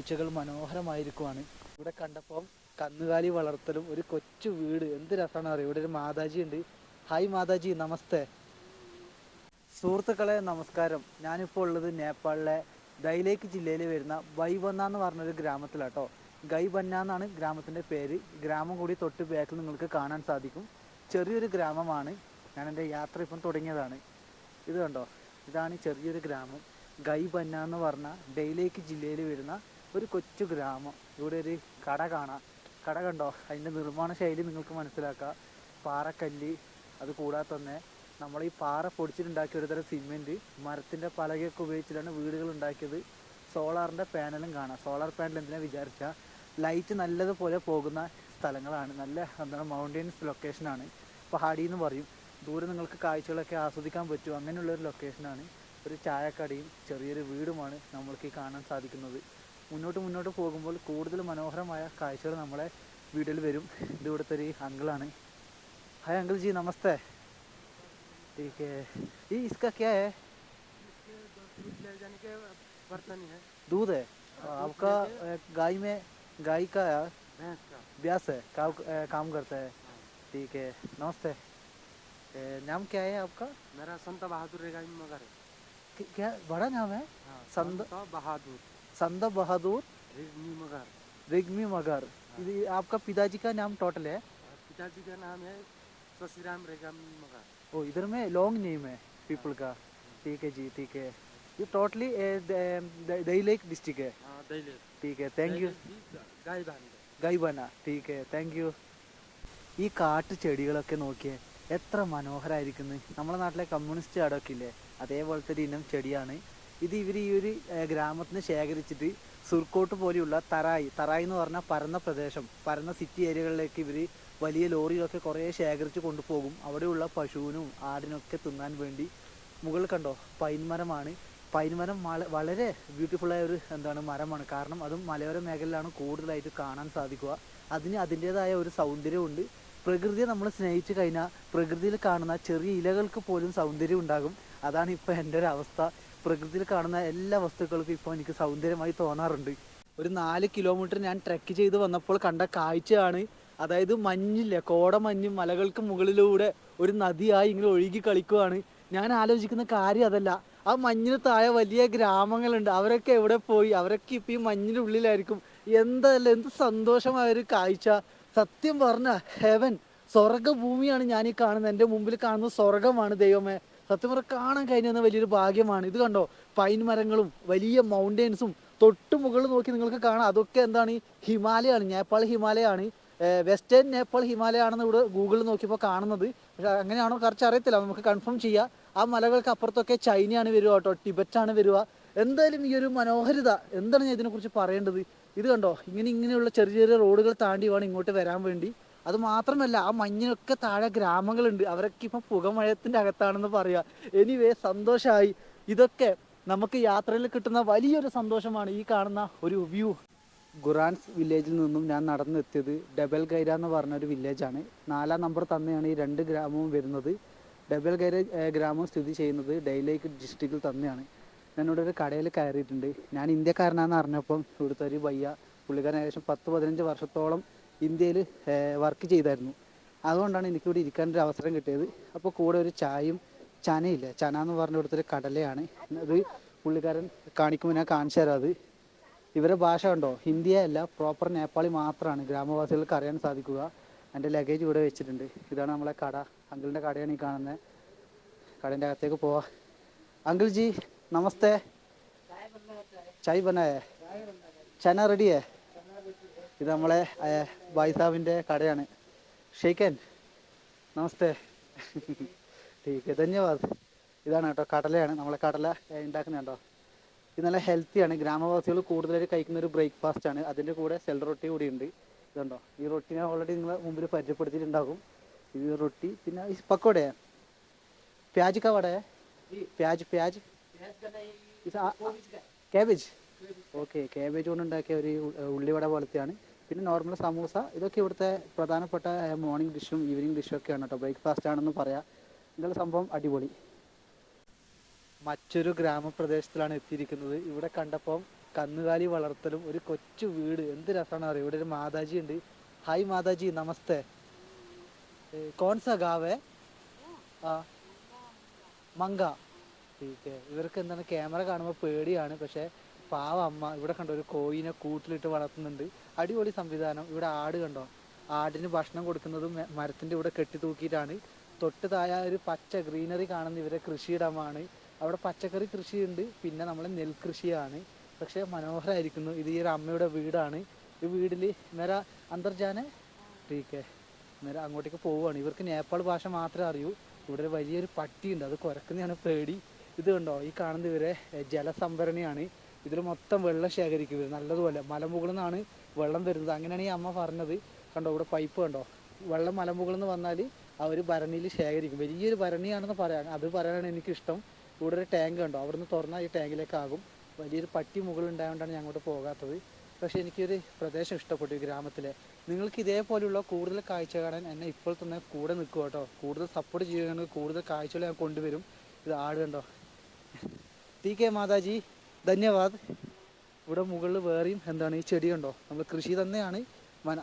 കാഴ്ചകൾ മനോഹരമായിരിക്കുവാണ്. ഇവിടെ കണ്ടപ്പോൾ കന്നുകാലി വളർത്തലും ഒരു കൊച്ചു വീട്. എന്ത് രസമാണ് അറിയാം? ഇവിടെ ഒരു മാതാജി ഉണ്ട് ഹായ് മാതാജി നമസ്തേ. സുഹൃത്തുക്കളെ നമസ്കാരം. ഞാനിപ്പോൾ ഉള്ളത് നേപ്പാളിലെ ദൈലേക്ക് ജില്ലയിൽ വരുന്ന ബൈബന്ന എന്ന് പറഞ്ഞൊരു ഗ്രാമത്തിലാട്ടോ. ഗൈബന്ന എന്നാണ് ഗ്രാമത്തിന്റെ പേര്. ഗ്രാമം കൂടി തൊട്ട് ബാക്കിൽ നിങ്ങൾക്ക് കാണാൻ സാധിക്കും. ചെറിയൊരു ഗ്രാമമാണ്. ഞാൻ എന്റെ യാത്ര ഇപ്പം തുടങ്ങിയതാണ്. ഇത് കണ്ടോ? ഇതാണ് ചെറിയൊരു ഗ്രാമം. ഗൈബന്ന എന്ന് പറഞ്ഞ ഡെയിലേക്ക് ജില്ലയിൽ വരുന്ന ഒരു കൊച്ചു ഗ്രാമം. ഇവിടെ ഒരു കട കാണാം. കട കണ്ടോ? അതിന്റെ നിർമ്മാണ ശൈലി നിങ്ങൾക്ക് മനസ്സിലാക്കാം. പാറക്കല്ല് അത് കൂടാതെ തന്നെ നമ്മൾ ഈ പാറ പൊടിച്ചിട്ടുണ്ടാക്കിയ ഒരു തരം സിമെന്റ് മരത്തിന്റെ പലകയൊക്കെ ഉപയോഗിച്ചിട്ടാണ് വീടുകൾ ഉണ്ടാക്കിയത്. സോളാറിന്റെ പാനലും കാണാം. സോളാർ പാനൽ എന്തിനാ വിചാരിച്ചാൽ ലൈറ്റ് നല്ലതുപോലെ പോകുന്ന സ്ഥലങ്ങളാണ്. നല്ല എന്താണ് മൗണ്ടൈൻസ് ലൊക്കേഷനാണ്. പഹാടി എന്ന് പറയും. ദൂരെ നിങ്ങൾക്ക് കാഴ്ചകളൊക്കെ ആസ്വദിക്കാൻ പറ്റും. അങ്ങനെയുള്ളൊരു ലൊക്കേഷനാണ്. ഒരു ചായക്കടയും ചെറിയൊരു വീടുമാണ് നമ്മൾക്ക് ഈ കാണാൻ സാധിക്കുന്നത്. മുന്നോട്ട് മുന്നോട്ട് പോകുമ്പോൾ കൂടുതൽ മനോഹരമായ കാഴ്ചകൾ നമ്മളെ വീട്ടിൽ വരും ഇത് ഇവിടുത്തെ ഒരു അങ്കിളാണ് ഹായ് അങ്കിൾ ജി നമസ്തേ ठीक है ये इसका क्या है दूध ले जाने के बर्तन है दूध है हाँ, दूध आपका लेके- अ, गाय में गाय का भैंस का ब्यास है काम अ, काम करता है ठीक है नमस्ते अ, नाम क्या है आपका मेरा संत बहादुर रेगा मगर है कि- क्या बड़ा नाम है हाँ, संत- संत बहादुर संदा बहादुर रेगमी मगर रिग्मी मगर ये आपका पिताजी का नाम टोटल है और पिताजी का नाम है शशिराम रेगामी मगर ओ इधर में लॉन्ग नेम है पीपल का ठीक है जी ठीक है ये टोटली दही लेक डिस्ट्रिक्ट है हाँ दैले ठीक है थैंक यू गाय बांध ഗൈബന ടീക്ക് താങ്ക് യു ഈ കാട്ടു ചെടികളൊക്കെ നോക്കിയേ എത്ര മനോഹരമായിരിക്കുന്നു നമ്മുടെ നാട്ടിലെ കമ്മ്യൂണിസ്റ്റ് കാടൊക്കെ ഇല്ലേ അതേപോലത്തെ ഒരു ഇനം ചെടിയാണ് ഇത് ഇവർ ഈ ഒരു ഗ്രാമത്തിന് ശേഖരിച്ചിട്ട് സുർക്കോട്ട് പോലെയുള്ള തറായി തറായി എന്ന് പറഞ്ഞാൽ പരന്ന പ്രദേശം പരന്ന സിറ്റി ഏരിയകളിലേക്ക് ഇവർ വലിയ ലോറികളൊക്കെ കുറേ ശേഖരിച്ച് കൊണ്ടുപോകും. അവിടെയുള്ള പശുവിനും ആടിനൊക്കെ തിന്നാൻ വേണ്ടി മുകളിൽ കണ്ടോ? പൈൻമരമാണ്. പൈൻമരം വളരെ ബ്യൂട്ടിഫുള്ളായ ഒരു എന്താണ് മരമാണ്. കാരണം അതും മലയോര മേഖലയിലാണ് കൂടുതലായിട്ട് കാണാൻ സാധിക്കുക. അതിന് അതിന്റെതായ ഒരു സൗന്ദര്യമുണ്ട്. പ്രകൃതിയെ നമ്മൾ സ്നേഹിച്ചു കഴിഞ്ഞാൽ പ്രകൃതിയിൽ കാണുന്ന ചെറിയ ഇലകൾക്ക് പോലും സൗന്ദര്യം ഉണ്ടാകും. അതാണ് ഇപ്പോൾ എന്റെ ഒരു അവസ്ഥ. പ്രകൃതിയിൽ കാണുന്ന എല്ലാ വസ്തുക്കൾക്കും ഇപ്പോൾ എനിക്ക് സൗന്ദര്യമായി തോന്നാറുണ്ട്. ഒരു നാല് കിലോമീറ്റർ ഞാൻ ട്രെക്ക് ചെയ്ത് വന്നപ്പോൾ കണ്ട കാഴ്ചയാണ് അതായത് മഞ്ഞില്ല കോട മഞ്ഞും മലകൾക്ക് മുകളിലൂടെ ഒരു നദിയായി ഇങ്ങനെ ഒഴുകി കളിക്കുവാണ്. ഞാൻ ആലോചിക്കുന്ന കാര്യം അതല്ല ആ മഞ്ഞിന് താഴെ വലിയ ഗ്രാമങ്ങളുണ്ട് അവരൊക്കെ എവിടെ പോയി അവരൊക്കെ ഇപ്പം ഈ മഞ്ഞിന്റെ ഉള്ളിലായിരിക്കും. എന്തല്ല എന്ത് സന്തോഷമായ ഒരു കാഴ്ച. സത്യം പറഞ്ഞ ഹെവൻ സ്വർഗഭൂമിയാണ് ഞാൻ ഈ കാണുന്നത്. എന്റെ മുമ്പിൽ കാണുന്ന സ്വർഗമാണ് ദൈവമേ. സത്യം പറഞ്ഞാൽ കാണാൻ കഴിഞ്ഞ വലിയൊരു ഭാഗ്യമാണ്. ഇത് കണ്ടോ? പൈൻ മരങ്ങളും വലിയ മൗണ്ടെയിൻസും തൊട്ട് മുകളിൽ നോക്കി നിങ്ങൾക്ക് കാണാം. അതൊക്കെ എന്താണ്? ഹിമാലയാണ്. നേപ്പാൾ ഹിമാലയാണ്. വെസ്റ്റേൺ നേപ്പാൾ ഹിമാലയാണെന്ന് ഇവിടെ ഗൂഗിളിൽ നോക്കിയപ്പോൾ കാണുന്നത്. പക്ഷെ അങ്ങനെയാണോ കറച്ച് അറിയത്തില്ല. നമുക്ക് കൺഫേം ചെയ്യാം. ആ മലകൾക്ക് അപ്പുറത്തൊക്കെ ചൈനയാണ് വരിക കേട്ടോ. ടിബറ്റാണ് വരിക. എന്തായാലും ഈ ഒരു മനോഹരിത എന്താണ് ഞാൻ ഇതിനെക്കുറിച്ച് പറയേണ്ടത്? ഇത് കണ്ടോ? ഇങ്ങനെ ഇങ്ങനെയുള്ള ചെറിയ ചെറിയ റോഡുകൾ താണ്ടി വേണം ഇങ്ങോട്ട് വരാൻ വേണ്ടി. അത് മാത്രമല്ല ആ മഞ്ഞിനൊക്കെ താഴെ ഗ്രാമങ്ങളുണ്ട്. അവരൊക്കെ ഇപ്പം പുകമഴത്തിന്റെ അകത്താണെന്ന് പറയാ എനിവേ സന്തോഷമായി ഇതൊക്കെ നമുക്ക് യാത്രയിൽ കിട്ടുന്ന വലിയൊരു സന്തോഷമാണ് ഈ കാണുന്ന ഒരു വ്യൂ. ഖുറാൻസ് വില്ലേജിൽ നിന്നും ഞാൻ നടന്നെത്തിയത് ഡബൽ ഗൈര എന്ന് പറഞ്ഞ ഒരു വില്ലേജാണ്. നാലാം നമ്പർ തന്നെയാണ് ഈ രണ്ട് ഗ്രാമവും വരുന്നത്. ഡബൽ ഗൈര ഗ്രാമം സ്ഥിതി ചെയ്യുന്നത് ഡെയിലേക്ക് ഡിസ്ട്രിക്റ്റിൽ തന്നെയാണ്. ഞാനിവിടെ ഒരു കടയിൽ കയറിയിട്ടുണ്ട്. ഞാൻ ഇന്ത്യക്കാരനാണെന്ന് അറിഞ്ഞപ്പം ഇവിടുത്തെ ഒരു വയ്യ. പുള്ളിക്കാരൻ ഏകദേശം പത്ത് പതിനഞ്ച് വർഷത്തോളം ഇന്ത്യയിൽ വർക്ക് ചെയ്തായിരുന്നു. അതുകൊണ്ടാണ് എനിക്കിവിടെ ഇരിക്കാനൊരു അവസരം കിട്ടിയത്. അപ്പോൾ കൂടെ ഒരു ചായയും ചനയില്ല. ചന എന്ന് പറഞ്ഞിടത്തൊരു കടലയാണ്. അത് പുള്ളിക്കാരൻ കാണിക്കുമ്പോൾ ഞാൻ കാണിച്ചു തരാം അത്. ഇവരെ ഭാഷ ഉണ്ടോ ഹിന്ദിയല്ല പ്രോപ്പർ നേപ്പാളി മാത്രമാണ്. ഗ്രാമവാസികൾക്ക് അറിയാൻ സാധിക്കുക. എന്റെ ലഗേജ് ഇവിടെ വെച്ചിട്ടുണ്ട്. ഇതാണ് നമ്മളെ കട. അങ്കിളിന്റെ കടയാണ് ഈ കാണുന്നത് കടേന്റെ അകത്തേക്ക് പോവാ. അങ്കിൾ ജി നമസ്തേ. ചായ് ബനായേ ചന റെഡിയേ ഇത് നമ്മളെ ബായിസാബിന്റെ കടയാണ്. ഷെയ്ക്കൻ നമസ്തേ. ടീക്ക് ധന്യവാദ്. ഇതാണ് കേട്ടോ കടലയാണ്. നമ്മളെ കടല ഉണ്ടാക്കുന്നുണ്ടോ ഇത് നല്ല ഹെൽത്തിയാണ്. ഗ്രാമവാസികൾ കൂടുതലായിട്ട് കഴിക്കുന്ന ഒരു ബ്രേക്ക്ഫാസ്റ്റ് ആണ്. അതിന്റെ കൂടെ സെൽ റൊട്ടി കൂടി ഉണ്ട്. ഇതുണ്ടോ? ഈ റൊട്ടി ഞാൻ ഓൾറെഡി നിങ്ങളെ മുമ്പിൽ പരിചയപ്പെടുത്തിയിട്ടുണ്ടാകും. ഈ റൊട്ടി പിന്നെ ഈ പക്കോടെ? പ്യാജ് കവടെ? പ്യാജ് പ്യാജ്? കാബേജ്? ഓക്കെ കാബേജ് കൊണ്ട് ഉണ്ടാക്കിയ ഒരു ഉള്ളിവട പോലത്തെയാണ്. പിന്നെ നോർമൽ സമൂസ ഇതൊക്കെ ഇവിടുത്തെ പ്രധാനപ്പെട്ട മോർണിംഗ് ഡിഷും ഈവനിങ് ഡിഷും ഒക്കെയാണ് കേട്ടോ ബ്രേക്ക്ഫാസ്റ്റ് ആണെന്ന് പറയാം. ഇന്നലെ സംഭവം അടിപൊളി. മറ്റൊരു ഗ്രാമപ്രദേശത്തിലാണ് എത്തിയിരിക്കുന്നത്. ഇവിടെ കണ്ടപ്പം കന്നുകാലി വളർത്തലും ഒരു കൊച്ചു വീട്. എന്ത് രസമാണ് അറിയാം? ഇവിടെ ഒരു മാതാജി ഉണ്ട്. ഹായ് മാതാജി. നമസ്തേ. ഏ, ഗാവേ? ആ. മങ്ക. ഇവർക്ക് എന്താണ്? ക്യാമറ കാണുമ്പോൾ പേടിയാണ്. പക്ഷേ പാവ അമ്മ. ഇവിടെ കണ്ടോ ഒരു കോയിനെ കൂട്ടിലിട്ട് വളർത്തുന്നുണ്ട്. അടിപൊളി സംവിധാനം. ഇവിടെ ആട് കണ്ടോ? ആടിന് ഭക്ഷണം കൊടുക്കുന്നതും മരത്തിന്റെ ഇവിടെ കെട്ടി തൂക്കിയിട്ടാണ്. തൊട്ട് താഴെ ഒരു പച്ച ഗ്രീനറി കാണുന്ന ഇവരെ കൃഷിയിടമാണ്. അവിടെ പച്ചക്കറി കൃഷിയുണ്ട്. പിന്നെ നമ്മൾ നെൽകൃഷിയാണ്. പക്ഷേ മനോഹരമായിരിക്കുന്നു ഇത് ഈ ഒരു അമ്മയുടെ വീടാണ്. ഈ വീടിൽ മേര അന്തർജാന ടീക്കെ നേരെ അങ്ങോട്ടേക്ക് പോവുകയാണ്. ഇവർക്ക് നേപ്പാൾ ഭാഷ മാത്രമേ അറിയൂ. ഇവിടെ വലിയൊരു പട്ടിയുണ്ട്. അത് കുരക്കുന്നതാണ് പേടി. ഇത് കണ്ടോ? ഈ കാണുന്ന ഇവരെ ജലസംഭരണിയാണ്. ഇതിൽ മൊത്തം വെള്ളം ശേഖരിക്കും നല്ലതുപോലെ മലമുകളിൽ നിന്നാണ് വെള്ളം വരുന്നത്. അങ്ങനെയാണ് ഈ അമ്മ പറഞ്ഞത്. കണ്ടോ ഇവിടെ പൈപ്പ് കണ്ടോ? വെള്ളം മലമുകളിൽ നിന്ന് വന്നാൽ അവർ ഭരണിയിൽ ശേഖരിക്കും. വലിയൊരു ഭരണിയാണെന്ന് പറയാൻ അത് പറയാനാണ് എനിക്കിഷ്ടം. ഇവിടെ ഒരു ടാങ്ക് കണ്ടോ? അവിടുന്ന് തുറന്നാൽ ഈ ടാങ്കിലേക്കാകും വലിയൊരു പട്ടി മുകളിൽ ഉണ്ടായതുകൊണ്ടാണ് ഞാൻ അങ്ങോട്ട് പോകാത്തത്. പക്ഷേ എനിക്കൊരു പ്രദേശം ഇഷ്ടപ്പെട്ടു ഈ ഗ്രാമത്തിലെ. നിങ്ങൾക്ക് ഇതേപോലെയുള്ള കൂടുതൽ കാഴ്ച കാണാൻ എന്നെ ഇപ്പോൾ തന്നെ കൂടെ നിൽക്കുക കേട്ടോ. കൂടുതൽ സപ്പോർട്ട് ചെയ്യുകയാണെങ്കിൽ കൂടുതൽ കാഴ്ചകൾ ഞാൻ കൊണ്ടുവരും. ഇത് ആട് ടി കെ മാതാജി ധന്യവാദ്. ഇവിടെ മുകളിൽ വേറെയും എന്താണ് ഈ ചെടിയുണ്ടോ? നമ്മൾ കൃഷി തന്നെയാണ്.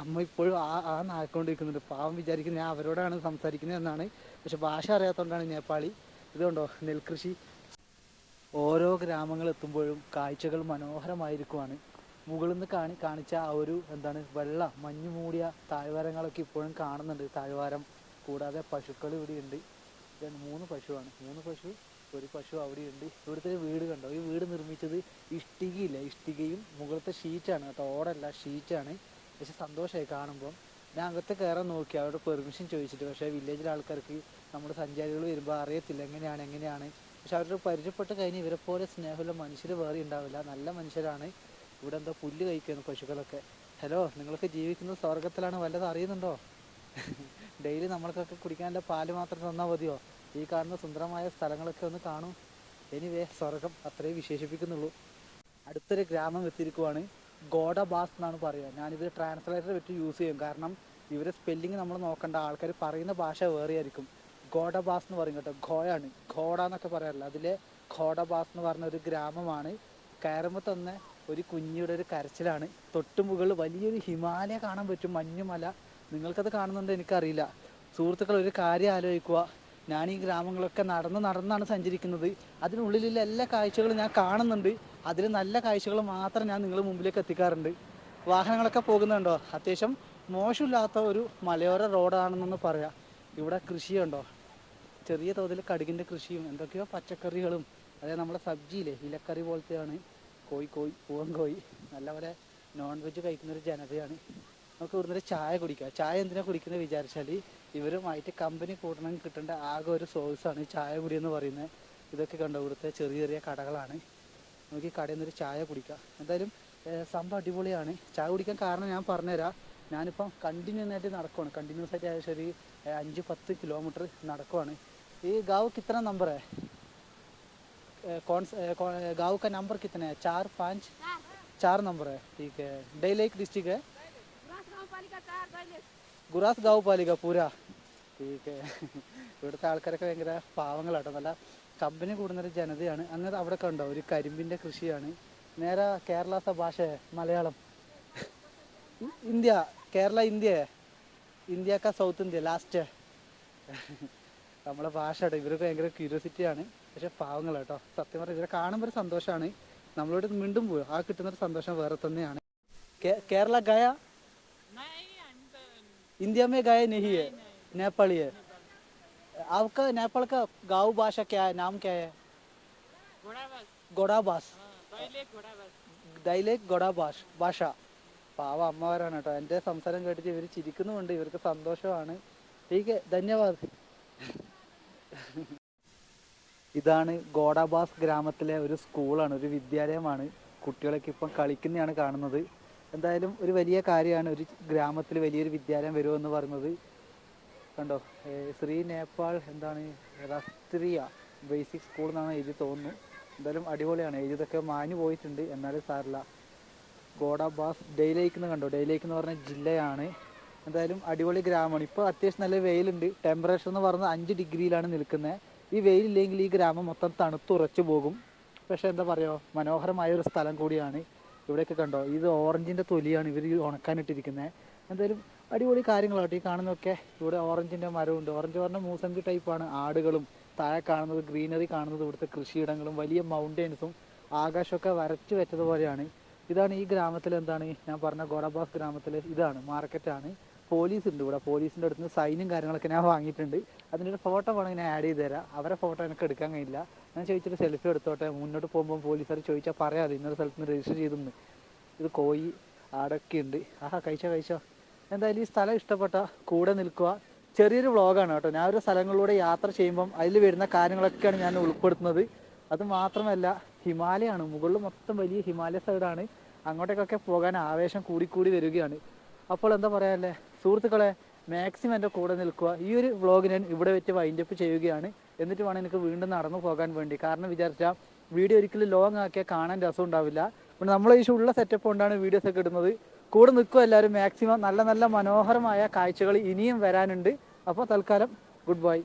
അമ്മ ഇപ്പോഴും ആ ആ നാക്കൊണ്ടിരിക്കുന്നുണ്ട് പാവം വിചാരിക്കുന്നത് ഞാൻ അവരോടാണ് സംസാരിക്കുന്നത് എന്നാണ്. പക്ഷെ ഭാഷ അറിയാത്തതുകൊണ്ടാണ് നേപ്പാളി. ഇതുണ്ടോ കണ്ടോ നെൽകൃഷി. ഓരോ ഗ്രാമങ്ങൾ എത്തുമ്പോഴും കാഴ്ചകൾ മനോഹരമായിരിക്കുവാണ്. മുകളിൽ നിന്ന് കാണി കാണിച്ച ആ ഒരു എന്താണ് വെള്ള മഞ്ഞു മൂടിയ താഴ്വാരങ്ങളൊക്കെ ഇപ്പോഴും കാണുന്നുണ്ട്. താഴ്വാരം കൂടാതെ പശുക്കൾ ഇവിടെയുണ്ട് രണ്ട് മൂന്ന് പശുവാണ്. മൂന്ന് പശു ഒരു പശു അവിടെയുണ്ട്. ഇവിടുത്തെ ഒരു വീട് കണ്ടോ? ഈ വീട് നിർമ്മിച്ചത് ഇഷ്ടികയില്ല. ഇഷ്ടികയും മുകളിലത്തെ ഷീറ്റാണ് കേട്ടോ. ഓടല്ല ഷീറ്റാണ്. പക്ഷെ സന്തോഷമായി കാണുമ്പോൾ ഞാൻ അകത്ത് കയറാൻ നോക്കി. അവരോട് പെർമിഷൻ ചോദിച്ചിട്ട്. പക്ഷേ വില്ലേജിലെ ആൾക്കാർക്ക് നമ്മുടെ സഞ്ചാരികൾ വരുമ്പോൾ അറിയത്തില്ല. എങ്ങനെയാണ് എങ്ങനെയാണ്? പക്ഷെ അവരോട് പരിചയപ്പെട്ട് കഴിഞ്ഞ് ഇവരെ പോലെ സ്നേഹമുള്ള മനുഷ്യർ വേറെ ഉണ്ടാവില്ല. നല്ല മനുഷ്യരാണ്. ഇവിടെ എന്തോ പുല്ല് കഴിക്കുന്നു പശുക്കളൊക്കെ. ഹലോ നിങ്ങളൊക്കെ ജീവിക്കുന്ന സ്വർഗത്തിലാണ് വല്ലതും അറിയുന്നുണ്ടോ? ഡെയിലി നമ്മൾക്കൊക്കെ കുടിക്കാനുള്ള പാൽ മാത്രം തന്നാൽ മതിയോ? ഈ കാണുന്ന സുന്ദരമായ സ്ഥലങ്ങളൊക്കെ ഒന്ന് കാണൂ. എനിവേ സ്വർഗം അത്രയും വിശേഷിപ്പിക്കുന്നുള്ളൂ. അടുത്തൊരു ഗ്രാമം എത്തിയിരിക്കുവാണ് ഗോഡബാസ് എന്നാണ് പറയുക. ഞാനിത് ട്രാൻസ്ലേറ്റർ വെച്ച് യൂസ് ചെയ്യും. കാരണം ഇവരെ സ്പെല്ലിങ് നമ്മൾ നോക്കേണ്ട. ആൾക്കാർ പറയുന്ന ഭാഷ വേറെ ആയിരിക്കും. ഗോഡബാസ് എന്ന് പറയും കേട്ടോ. ഘോയാണ്. ഘോഡ എന്നൊക്കെ പറയാറില്ല. അതിലെ ഘോഡബാസ് എന്ന് പറഞ്ഞ ഒരു ഗ്രാമമാണ്. കയറുമ്പോൾ തന്നെ ഒരു കുഞ്ഞിയുടെ ഒരു കരച്ചിലാണ്. തൊട്ടുമുകൾ വലിയൊരു ഹിമാലയ കാണാൻ പറ്റും. മഞ്ഞുമല. നിങ്ങൾക്കത് കാണുന്നുണ്ടോ എനിക്കറിയില്ല. സുഹൃത്തുക്കൾ ഒരു കാര്യം ആലോചിക്കുക. ഞാൻ ഈ ഗ്രാമങ്ങളൊക്കെ നടന്ന് നടന്നാണ് സഞ്ചരിക്കുന്നത്. അതിനുള്ളിലുള്ള എല്ലാ കാഴ്ചകളും ഞാൻ കാണുന്നുണ്ട്. അതിൽ നല്ല കാഴ്ചകൾ മാത്രം ഞാൻ നിങ്ങൾ മുമ്പിലേക്ക് എത്തിക്കാറുണ്ട്. വാഹനങ്ങളൊക്കെ പോകുന്നുണ്ടോ? അത്യാവശ്യം മോശമില്ലാത്ത ഒരു മലയോര റോഡാണെന്നൊന്ന് പറയാം. ഇവിടെ കൃഷിയുണ്ടോ? ചെറിയ തോതിൽ കടുകിന്റെ കൃഷിയും എന്തൊക്കെയോ പച്ചക്കറികളും. അതായത് നമ്മുടെ സബ്ജിയിലെ ഇലക്കറി പോലത്തെയാണ്. കോഴി കോഴി പൂവൻ കോഴി. നല്ലപോലെ നോൺ വെജ് കഴിക്കുന്ന ഒരു ജനതയാണ്. നമുക്ക് ഇവിടുന്ന് ചായ കുടിക്കാം. ചായ എന്തിനാണ് കുടിക്കുന്നത് വിചാരിച്ചാൽ ഇവരുമായിട്ട് കമ്പനി കൂട്ടണമെങ്കിൽ കിട്ടേണ്ട ആകെ ഒരു സോഴ്സാണ് ഈ ചായ കുടി എന്ന് പറയുന്നത് ഇതൊക്കെ കണ്ടോ ഇവിടുത്തെ ചെറിയ ചെറിയ കടകളാണ് നമുക്ക് ഈ കടയിൽ നിന്നൊരു ചായ കുടിക്കാം എന്തായാലും ഏഹ്, സംഭവം അടിപൊളിയാണ് ചായ കുടിക്കാൻ കാരണം ഞാൻ പറഞ്ഞുതരാം ഞാനിപ്പം കണ്ടിന്യൂസ് ആയിട്ട് നടക്കുവാണ് കണ്ടിന്യൂസ് ആയിട്ട് ഏകദേശം ഒരു ഏഹ്, അഞ്ച് പത്ത് കിലോമീറ്റർ നടക്കുവാണ് ഈ ഗാവ് കിത്തന നമ്പർ है अ, कौन सा अ, कौन- अ, गाँव का नंबर कितने हैं चार पाँच चार नंबर है ठीक है डे लेक डिस्ट्रिक्ट है ഗുറാസ് ഗാവ് പാലിക പൂര. ഇവിടുത്തെ ആൾക്കാരൊക്കെ ഭയങ്കര പാവങ്ങളാട്ടോ. നല്ല കമ്പനി കൂടുന്നൊരു ജനതയാണ്. അങ്ങനെ അവിടെ കണ്ടോ ഒരു കരിമ്പിന്റെ കൃഷിയാണ്. നേരെ കേരളത്തെ ഭാഷ Malayalam. India. Kerala India. India കാ സൗത്ത് ഇന്ത്യ ലാസ്റ്റ് നമ്മളെ ഭാഷ കേട്ടോ. ഇവർക്ക് ഭയങ്കര ക്യൂരിയോസിറ്റിയാണ് പക്ഷെ പാവങ്ങൾ കേട്ടോ സത്യം പറഞ്ഞാൽ ഇവരെ കാണുമ്പോൾ ഒരു സന്തോഷമാണ് നമ്മളോട് മിണ്ടും പോയോ ആ കിട്ടുന്നൊരു സന്തോഷം വേറെ തന്നെയാണ്. കേരള ഗയ इंडिया में गए नहीं है नेपाली है आपका नेपाल का गाँव भाषा क्या है नाम क्या है ഗൊഡാബാസ് ഡൈലേക്ക് ഗൊഡാബാഷ് ഭാഷ പാവ അമ്മമാരാണ് കേട്ടോ എൻ്റെ സംസാരം കേട്ടിട്ട് ഇവർ ചിരിക്കുന്നുമുണ്ട് ഇവർക്ക് സന്തോഷമാണ് ടീക്ക് ധന്യവാദ് ഇതാണ് ഗോഡാബാസ് ഗ്രാമത്തിലെ ഒരു സ്കൂളാണ് ഒരു വിദ്യാലയമാണ് കുട്ടികളൊക്കെ ഇപ്പം കളിക്കുന്നതാണ് കാണുന്നത് എന്തായാലും ഒരു വലിയ കാര്യമാണ് ഒരു ഗ്രാമത്തിൽ വലിയൊരു വിദ്യാലയം വരുമെന്ന് പറയുന്നത് കണ്ടോ? ശ്രീ നേപ്പാൾ എന്താണ്? രാഷ്ട്രീയ ബേസിക് സ്കൂൾ എന്നാണ് എഴുതി തോന്നുന്നു. എന്തായാലും അടിപൊളിയാണ്. എഴുതിയതൊക്കെ മാഞ്ഞു പോയിട്ടുണ്ട്. എന്നാലും സാറില്ല ഗോഡാബാസ് ഡെയിലേക്ക് എന്ന് കണ്ടോ? ഡെയിലേക്ക് എന്ന് പറഞ്ഞ ജില്ലയാണ്. എന്തായാലും അടിപൊളി ഗ്രാമമാണ്. ഇപ്പോൾ അത്യാവശ്യം നല്ല വെയിലുണ്ട്. ടെമ്പറേച്ചർ എന്ന് പറഞ്ഞാൽ അഞ്ച് ഡിഗ്രിയിലാണ് നിൽക്കുന്നത് ഈ വെയിലില്ലെങ്കിൽ ഈ ഗ്രാമം മൊത്തം തണുത്തുറച്ചു പോകും. പക്ഷേ എന്താ പറയുക മനോഹരമായ ഒരു സ്ഥലം കൂടിയാണ്. ഇവിടെയൊക്കെ കണ്ടോ? ഇത് ഓറഞ്ചിന്റെ തൊലിയാണ് ഇവർ ഉണക്കാനിട്ടിരിക്കുന്നത് എന്തായാലും അടിപൊളി കാര്യങ്ങളാട്ടോ ഈ കാണുന്നതൊക്കെ. ഇവിടെ ഓറഞ്ചിന്റെ മരമുണ്ട് ഓറഞ്ച് പറഞ്ഞ മൂസമ്പി ടൈപ്പാണ് ആടുകളും താഴെ കാണുന്നത് ഗ്രീനറി കാണുന്നത് ഇവിടുത്തെ കൃഷിയിടങ്ങളും വലിയ മൗണ്ടെയ്ൻസും ആകാശമൊക്കെ വരച്ചു വെച്ചതുപോലെയാണ്. ഇതാണ് ഈ ഗ്രാമത്തിൽ എന്താണ് ഞാൻ പറഞ്ഞ ഗോഡബാസ് ഗ്രാമത്തിൽ ഇതാണ് മാർക്കറ്റാണ്. പോലീസ് ഉണ്ട് ഇവിടെ. പോലീസിന്റെ അടുത്ത് നിന്ന് സൈനും കാര്യങ്ങളൊക്കെ ഞാൻ വാങ്ങിയിട്ടുണ്ട്. അതിന്റെ ഒരു ഫോട്ടോ വേണമെങ്കിൽ ഞാൻ ആഡ് ചെയ്ത് തരാം. അവരെ ഫോട്ടോ എനിക്ക് എടുക്കാൻ കഴിയില്ല. ഞാൻ ചോദിച്ചിട്ട് സെൽഫി എടുത്തോട്ടെ. മുന്നോട്ട് പോകുമ്പോൾ പോലീസുകാർ ചോദിച്ചാൽ പറയാതെ ഇന്നൊരു സ്ഥലത്ത് നിന്ന് രജിസ്റ്റർ ചെയ്തെന്ന്. ഇത് കോയി ആടൊക്കെ ഉണ്ട്. ആഹാ കഴിച്ചോ കഴിച്ചോ. എന്തായാലും ഈ സ്ഥലം ഇഷ്ടപ്പെട്ട കൂടെ നിൽക്കുക. ചെറിയൊരു വ്ളോഗാണ് കേട്ടോ. ഞാൻ ഒരു സ്ഥലങ്ങളിലൂടെ യാത്ര ചെയ്യുമ്പം അതിൽ വരുന്ന കാര്യങ്ങളൊക്കെയാണ് ഞാൻ ഉൾപ്പെടുത്തുന്നത്. അത് മാത്രമല്ല ഹിമാലയമാണ്. മുകളിൽ മൊത്തം വലിയ ഹിമാലയ സൈഡാണ് അങ്ങോട്ടേക്കൊക്കെ പോകാൻ ആവേശം കൂടിക്കൂടി വരികയാണ്. അപ്പോൾ എന്താ പറയാല്ലേ സുഹൃത്തുക്കളെ മാക്സിമം എന്റെ കൂടെ നിൽക്കുക. ഈ ഒരു വ്ളോഗ് ഞാൻ ഇവിടെ വെച്ച് വൈൻഡപ്പ് ചെയ്യുകയാണ്. എന്നിട്ട് വേണം എനിക്ക് വീണ്ടും നടന്നു പോകാൻ വേണ്ടി. കാരണം വിചാരിച്ചാൽ വീഡിയോ ഒരിക്കലും ലോങ് ആക്കിയാൽ കാണാൻ രസം ഉണ്ടാവില്ല. പിന്നെ നമ്മൾ ഈ ഉള്ള സെറ്റപ്പ് കൊണ്ടാണ് വീഡിയോസ് ഒക്കെ ഇടുന്നത്. കൂടെ നിൽക്കുക എല്ലാവരും. മാക്സിമം നല്ല നല്ല മനോഹരമായ കാഴ്ചകൾ ഇനിയും വരാനുണ്ട്. അപ്പോൾ തൽക്കാലം ഗുഡ് ബൈ